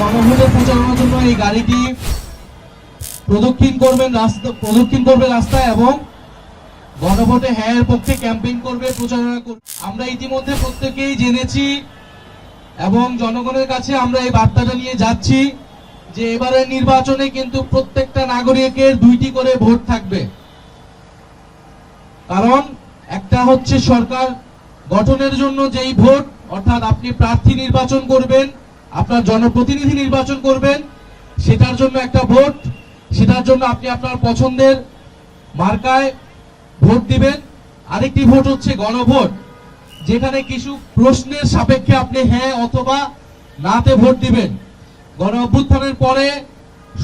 গণভোটে প্রচারণার জন্য এই গাড়িটি প্রদক্ষিণ করবেন রাস্তা প্রদক্ষিণ করবে রাস্তায় এবং গণভোটে হ্যাঁ পক্ষে ক্যাম্পেইন করবে, প্রচারণা করবে। আমরা ইতিমধ্যে প্রত্যেকেই জেনেছি এবং জনগণের কাছে আমরা এই বার্তাটা নিয়ে যাচ্ছি যে এবারের নির্বাচনে কিন্তু প্রত্যেকটা নাগরিকের দুইটি করে ভোট থাকবে। কারণ একটা হচ্ছে সরকার গঠনের জন্য যেই ভোট, অর্থাৎ আপনি প্রার্থী নির্বাচন করবেন আপনার জনপ্রতিনিধি নির্বাচন করবেন, সেটার জন্য একটা ভোট, সেটার জন্য আপনি আপনার পছন্দের মার্কায় ভোট দিবেন। আরেকটি ভোট হচ্ছে গণভোট, যেখানে কিছু প্রশ্নের সাপেক্ষে আপনি হ্যাঁ অথবা নাতে ভোট দিবেন। গণ অভ্যুত্থানের পরে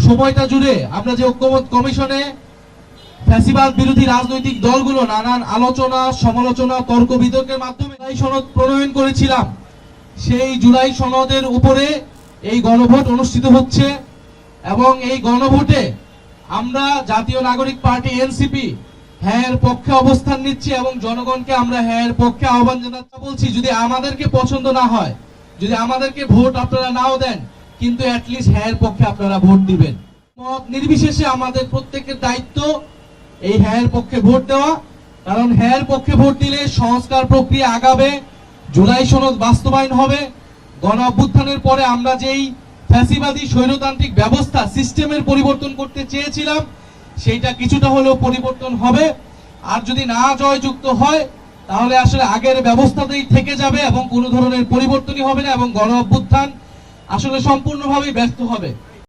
সময়টা জুড়ে আমরা যে ঐক্যমত কমিশনে ফ্যাসিবাদ বিরোধী রাজনৈতিক দলগুলো নানান আলোচনা, সমালোচনা, তর্ক বিতর্কের মাধ্যমে সনদ প্রণয়ন করেছিলাম সেই জুলাই সনদের উপরে এই গণভোট অনুষ্ঠিত হচ্ছে এবং এই গণভোটে আমরা জাতীয় নাগরিক পার্টি এনসিপি হ্যাঁ পক্ষে অবস্থান নিচ্ছি এবং জনগণকে আমরা হ্যাঁ পক্ষে আহ্বান জানাতে বলছি, যদি আমাদেরকে পছন্দ না হয়, যদি আমাদেরকে ভোট আপনারা নাও দেন, কিন্তু অ্যাটলিস্ট হ্যাঁ পক্ষে আপনারা ভোট দিবেন। মত নির্বিশেষে আমাদের প্রত্যেকের দায়িত্ব এই হ্যাঁ পক্ষে ভোট দেওয়া, কারণ হ্যাঁ পক্ষে ভোট দিলে সংস্কার প্রক্রিয়া আগাবে জুলাই সনদ বাস্তবায়ন হবে। গণ অভ্যুত্থানের পরে আমরা যেই ফ্যাসিবাদী স্বৈরতান্ত্রিক ব্যবস্থা, সিস্টেমের পরিবর্তন করতে চেয়েছিলাম, সেইটা কিছুটা হলেও পরিবর্তন হবে। আর যদি না জয়যুক্ত হয়, তাহলে আসলে আগের ব্যবস্থাতেই থেকে যাবে এবং কোনো ধরনের পরিবর্তনই হবে না এবং গণ অভ্যুত্থান আসলে সম্পূর্ণভাবেই ব্যর্থ হবে।